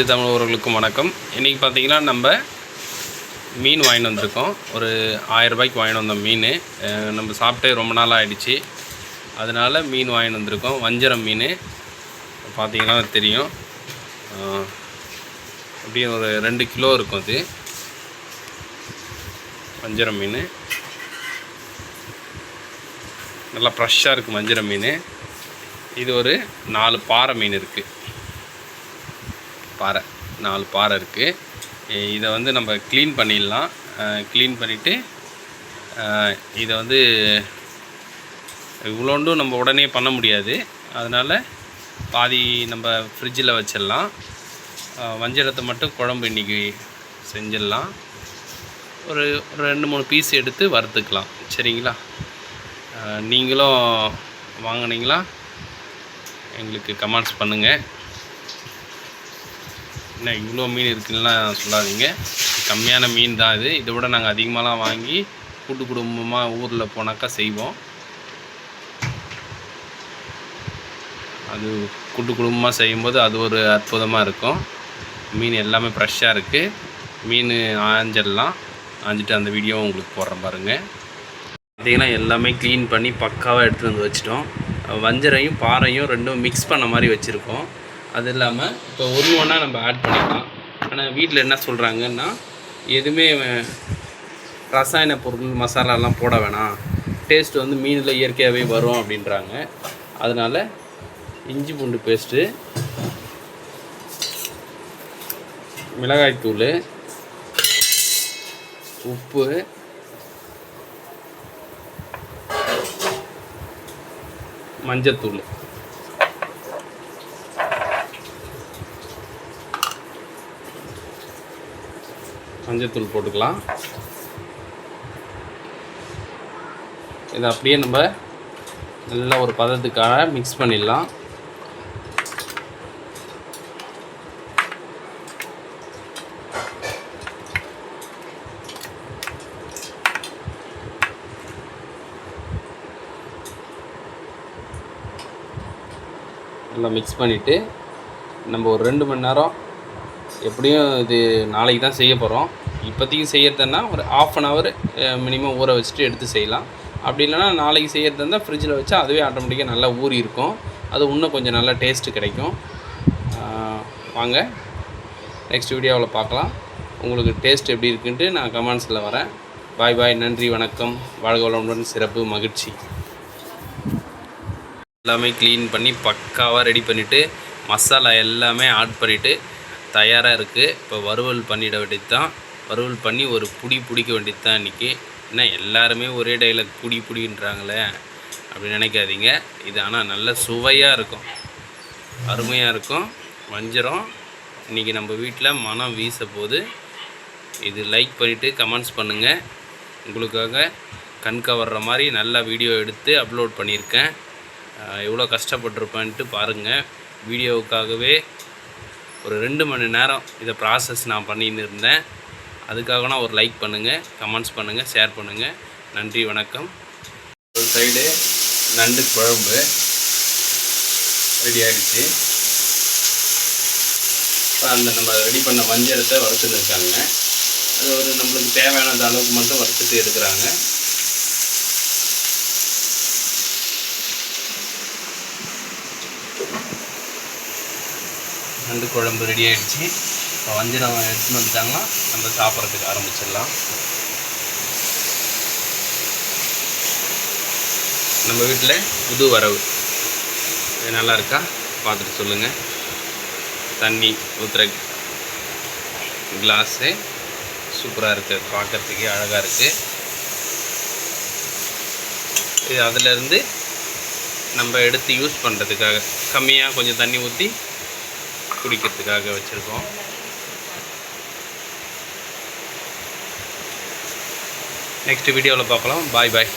அனைத்து தமிழ் உறவுகளுக்கும் வணக்கம். இன்றைக்கி பார்த்தீங்கன்னா நம்ம மீன் வாங்கிட்டு வந்திருக்கோம். ஒரு ஆயிரம் ரூபாய்க்கு வாங்கிட்டு வந்தோம் மீன். நம்ம சாப்பிட்டே ரொம்ப நாள் ஆயிடுச்சு. அதனால் மீன் வாங்கிட்டு வந்திருக்கோம். வஞ்சரம் மீன். பார்த்திங்கன்னா தெரியும். அப்படியே ஒரு ரெண்டு கிலோ இருக்கும் அது. வஞ்சரம் மீன். நல்லா ஃப்ரெஷ்ஷாக இருக்குது வஞ்சரம் மீன். இது ஒரு நாலு பாறை மீன் இருக்குது பாறை நாலு பாறை இருக்குது இதை வந்து நம்ம க்ளீன் பண்ணிடலாம். க்ளீன் பண்ணிவிட்டு இதை வந்து இவ்வளோண்டும் நம்ம உடனே பண்ண முடியாது. அதனால் பாதி நம்ம ஃப்ரிட்ஜில் வச்சிடலாம். வஞ்சிரத்தை மட்டும் குழம்பு இன்றைக்கி செஞ்சிடலாம். ஒரு ரெண்டு மூணு பீஸ் எடுத்து வறுத்துக்கலாம். சரிங்களா? நீங்களும் வாங்கினீங்களா? எங்களுக்கு கமெண்ட்ஸ் பண்ணுங்கள் என்ன இவ்வளோ மீன் இருக்குன்னா சொல்லாதீங்க. கம்மியான மீன் தான் இது. இதை விட நாங்கள் அதிகமாகலாம் வாங்கி கூட்டு குடும்பமாக ஊரில் போனாக்கா செய்வோம். அது கூட்டு குடும்பமாக செய்யும்போது அது ஒரு அற்புதமாக இருக்கும். மீன் எல்லாமே ஃப்ரெஷ்ஷாக இருக்குது மீன் ஆஞ்சிடலாம் ஆஞ்சிட்டு அந்த வீடியோவும் உங்களுக்கு போடுறேன் பாருங்கள் பார்த்திங்கன்னா எல்லாமே க்ளீன் பண்ணி பக்காவாக எடுத்துகிட்டு வந்து வச்சிட்டோம். வஞ்சரையும் பாறையும் ரெண்டும் மிக்ஸ் பண்ண மாதிரி வச்சுருக்கோம். அது இல்லாமல் இப்போ ஒன்று ஒன்றா நம்ம ஆட் பண்ணிக்கலாம். ஆனால் வீட்டில் என்ன சொல்கிறாங்கன்னா எதுவுமே ரசாயன பொருள் மசாலாலாம் போட வேணாம். டேஸ்ட் வந்து மீனில் இயற்கையாகவே வரும் அப்படின்றாங்க. அதனால் இஞ்சி பூண்டு பேஸ்ட்டு மிளகாய்த்தூள் உப்பு மஞ்சத்தூள். மஞ்சத்தூள் போட்டுக்கலாம். இதை அப்படியே நம்ம நல்ல ஒரு பதத்துக்காக மிக்ஸ் பண்ணிடலாம். நல்லா மிக்ஸ் பண்ணிவிட்டு நம்ம ஒரு ரெண்டு மணி நேரம் எப்படியும் இது நாளைக்கு தான் செய்ய போகிறோம் இப்போதைக்கு செய்யறதுன்னா ஒரு ஆஃப் அன் ஹவர் மினிமம் ஊற வச்சுட்டு எடுத்து செய்யலாம். அப்படி இல்லைனா நாளைக்கு செய்யறதா இருந்தால் ஃப்ரிட்ஜில் வச்சா அதுவே ஆட்டோமேட்டிக்காக நல்லா ஊறி இருக்கும். அது இன்னும் கொஞ்சம் நல்லா டேஸ்ட்டு கிடைக்கும். வாங்க. நெக்ஸ்ட் வீடியோவில் பார்க்கலாம். உங்களுக்கு டேஸ்ட் எப்படி இருக்குன்ட்டு நான் கமெண்ட்ஸில் வரேன். பாய் பாய் நன்றி வணக்கம். வாழ்க வளமுடன் சிறப்பு மகிழ்ச்சி. எல்லாமே க்ளீன் பண்ணி பக்காவாக ரெடி பண்ணிவிட்டு மசாலா எல்லாமே ஆட் பண்ணிவிட்டு தயாராக இருக்குது இப்போ வறுவல் பண்ணிட வேண்டியது தான் வறுவல் பண்ணி ஒரு புடி பிடிக்க வேண்டியது தான் இன்றைக்கி என்ன எல்லாருமே ஒரே டைலாக் புடி புடின்றாங்களே அப்படி நினைக்காதீங்க. இது ஆனால் நல்ல சுவையாக இருக்கும். அருமையாக இருக்கும். வஞ்சிரம். இன்றைக்கி நம்ம வீட்டில் மனம் வீச போது இது லைக் பண்ணிவிட்டு கமெண்ட்ஸ் பண்ணுங்கள் உங்களுக்காக கண் கவர்ற மாதிரி நல்லா வீடியோ எடுத்து அப்லோட் பண்ணியிருக்கேன். எவ்வளோ கஷ்டப்பட்டிருப்பேன்ட்டு பாருங்கள் வீடியோவுக்காகவே ஒரு ரெண்டு மணி நேரம் இதை ப்ராசஸ் நான் பண்ணின்னு இருந்தேன் அதுக்காகனா ஒரு லைக் பண்ணுங்கள் கமெண்ட்ஸ் பண்ணுங்கள் ஷேர் பண்ணுங்கள் நன்றி வணக்கம். ஒரு சைடு நண்டு குழம்பு ரெடி ஆகிடுச்சு இப்போ அந்த நம்ம ரெடி பண்ண வஞ்சரத்தை வறுத்துன்னு இருக்காங்க. அது ஒரு நம்மளுக்கு தேவையான அளவுக்கு மட்டும் வறுத்துட்டு எடுக்கிறாங்க. நண்டு குழம்பு ரெடி ஆகிடுச்சு இப்போ வஞ்சரம் எடுத்துன்னு வந்துட்டாங்கன்னா நம்ம சாப்பிட்றதுக்கு ஆரம்பிச்சிடலாம். நம்ம வீட்டில் புது வரவு. இது நல்லா இருக்கா? பார்த்துட்டு சொல்லுங்கள் தண்ணி ஊற்றுற கிளாஸு சூப்பராக இருக்குது பார்க்குறதுக்கே அழகாக இருக்குது இது அதிலேருந்து நம்ம எடுத்து யூஸ் பண்ணுறதுக்காக கம்மியாக கொஞ்சம் தண்ணி ஊற்றி குடிக்கிறதுக்காக வச்சுருக்கோம். நெக்ஸ்ட் வீடியோவில் பார்க்கலாம். பாய் பாய்